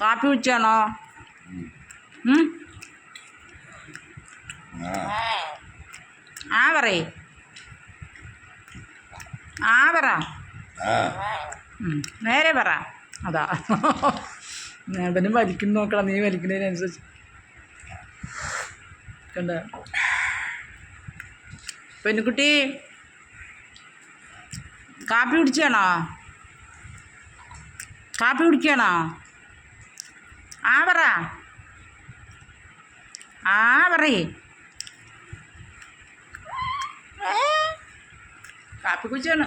കാപ്പി കുടിച്ചാണോ? ആ പറയേ. ആ പറ. നേരെ പറ. അതാ. അവനും വലിക്കുന്നു നോക്കണം നീ വലിക്കുന്നതിനനുസരിച്ച്. കണ്ട? പെൺകുട്ടി കാപ്പി കുടിച്ചാണോ? കാപ്പി കുടിക്കണോ? ആ പറ. ആ പറയേ. കാപ്പി കുച്ചാണ്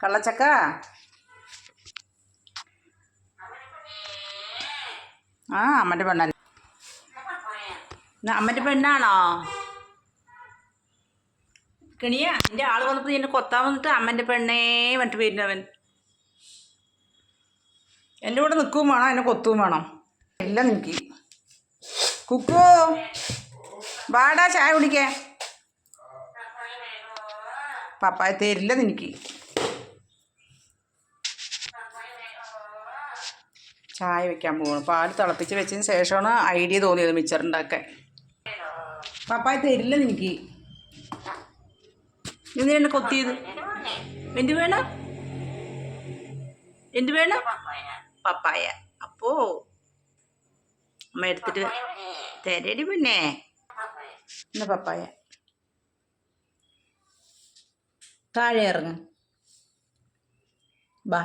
കള്ളച്ചക്ക? ആ അമ്മന്റെ പെണ്ണല്ല അമ്മന്റെ പെണ്ണാണോ? കണിയ? എന്റെ ആൾ വന്നപ്പോൾ എന്നെ കൊത്താൻ വന്നിട്ട് അമ്മന്റെ പെണ്ണേ പറഞ്ഞിട്ട് അവൻ എന്റെ കൂടെ നിൽക്കുകയും വേണം എന്നെ കൊത്തുകയും വേണം. എല്ലാം നിൽക്കി കുക്കു. വാടാ ചായ കുടിക്കേ. പപ്പായ തരില്ല നിനക്ക്. ചായ വെക്കാൻ പോകണം പാൽ തിളപ്പിച്ച് വെച്ചതിന് ശേഷമാണ് ഐഡിയ തോന്നിയത് മിച്ചർ പപ്പായ തരില്ല നിനക്ക്. എന്തിനാണ് കൊത്തിയത്? എന്ത് വേണം? എന്ത് വേണം? പപ്പായ. അപ്പോ അമ്മ എടുത്തിട്ട് തരടി പിന്നെ. എന്നാ പപ്പായ. താഴെ ഇറങ്ങ്. ബാ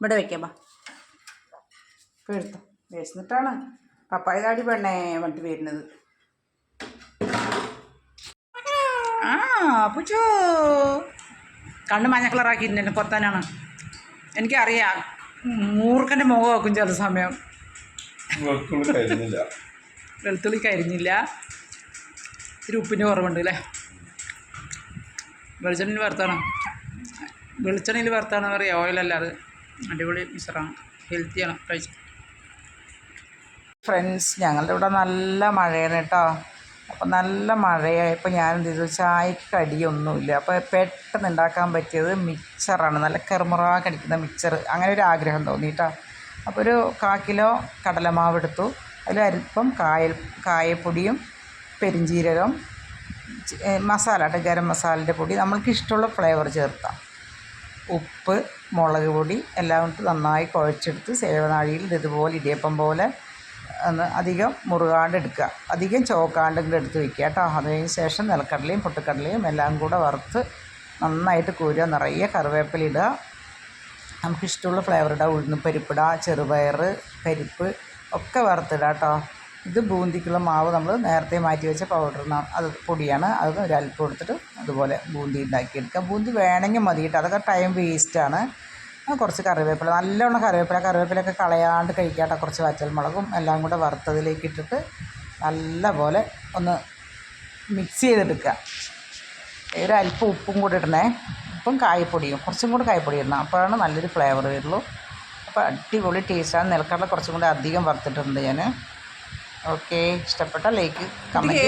ഇവിടെ വെക്കാം ബാ. എടുത്തോ. വിശന്നിട്ടാണ് പപ്പായ താടി പെണ്ണേ വന്നിട്ട് വരുന്നത് ആ പുച്ചോ കണ്ണ് മഞ്ഞ കളറാക്കി എന്നെ കൊത്താനാണ്. എനിക്കറിയാം. മൂർഖന്റെ മുഖം വെക്കും ചില സമയം. വെളുത്തുള്ളി കരിഞ്ഞില്ല. ഇത്തിരി ഉപ്പിന്റെ കുറവുണ്ട് അല്ലേ? വെളിച്ചെണ്ണയിൽ വറുത്താണ്. വെളിച്ചെണ്ണയിൽ വറുത്താണ് പറയുക ഓയിലല്ലാതെ അടിപൊളി മിശ്രമാണ് ഹെൽത്തിയാണ് കഴിച്ചു. ഫ്രണ്ട്സ് ഞങ്ങളുടെ ഇവിടെ നല്ല മഴയാണ് കേട്ടോ. അപ്പോൾ നല്ല മഴയായപ്പോൾ ഞാൻ എന്ത് ചെയ്തു? ചായക്ക് കടിയൊന്നുമില്ല അപ്പോൾ പെട്ടെന്ന് ഉണ്ടാക്കാൻ പറ്റിയത് മിക്സറാണ് നല്ല കെറുമുറ കടിക്കുന്ന മിക്സർ അങ്ങനെ ഒരു ആഗ്രഹം തോന്നി കേട്ടോ അപ്പോൾ ഒരു കാ കിലോ കടലമാവ് എടുത്തു. അതിൽ അരിപ്പം കായ കായപ്പൊടിയും ഏ, മസാല കേട്ടോ ഗരം മസാലന്റെ പൊടി. നമ്മൾക്ക് ഇഷ്ടമുള്ള ഫ്ലേവർ ചേർത്താം. ഉപ്പ് മുളക് പൊടി എല്ലാം ഇട്ട് നന്നായി കുഴച്ചെടുത്ത് സേവനാഴിയിൽ ഇത് ഇതുപോലെ ഇടിയപ്പം പോലെ ഒന്ന് അധികം മുറുകാണ്ട് എടുക്കുക. അധികം ചോക്കാണ്ട് ഇങ്ങോട്ട് എടുത്ത് വയ്ക്കുക കേട്ടോ. അതിന് ശേഷം നിലക്കടലയും പൊട്ടിക്കടലയും എല്ലാം കൂടെ വറുത്ത് നന്നായിട്ട് കൂരുക നിറയെ കറിവേപ്പില ഇടുക. നമുക്കിഷ്ടമുള്ള ഫ്ലേവർ ഇടുക ഉഴുന്ന് പരിപ്പിടുക ചെറുപയർ പരിപ്പ് ഒക്കെ വറുത്തിടുക കേട്ടോ. ഇത് ബൂന്തിക്കുള്ള മാവ് നമ്മൾ നേരത്തെ മാറ്റി വെച്ച പൗഡർ അത് പൊടിയാണ്. അത് ഒരൽപ്പം എടുത്തിട്ട് അതുപോലെ ബൂന്തി ഉണ്ടാക്കിയെടുക്കുക ബൂന്തി വേണമെങ്കിൽ മതി കേട്ടോ. അതൊക്കെ ടൈം വേസ്റ്റാണ് കുറച്ച് കറിവേപ്പില. നല്ലോണം കറിവേപ്പില കറിവേപ്പിലൊക്കെ കളയാണ്ട് കഴിക്കാട്ട. കുറച്ച് വറ്റൽമുളകും എല്ലാം കൂടെ വറുത്തതിലേക്ക് ഇട്ടിട്ട് നല്ലപോലെ ഒന്ന് മിക്സ് ചെയ്തെടുക്കുക ഒരു അല്പം ഉപ്പും കൂടി ഇടണേ. ഉപ്പും കായപ്പൊടിയും കുറച്ചും കൂടി കായപ്പൊടി ഇടണം. അപ്പോഴാണ് നല്ലൊരു ഫ്ലേവർ വരുള്ളൂ. അപ്പോൾ അടിപൊളി ടേസ്റ്റാണ് നിലക്കടല കുറച്ചും കൂടി അധികം വറുത്തിട്ടുണ്ട് ഞാൻ ഓക്കെ ഇഷ്ടപ്പെട്ട ലൈക്ക് കമന്റ്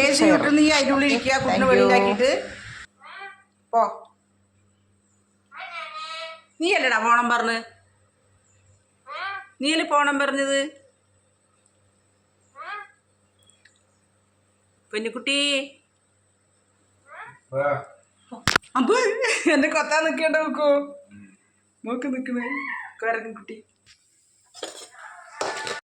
നീ അല്ലടാ പോണം പറഞ്ഞ്. നീ അല്ലേ പോണം പറഞ്ഞത്? പെണ്ണിക്കുട്ടി അപ്പൊ എന്റെ കൊത്താൻ നിൽക്കേണ്ട നോക്കൂ. നോക്ക് കുരങ്ങൻ കുട്ടി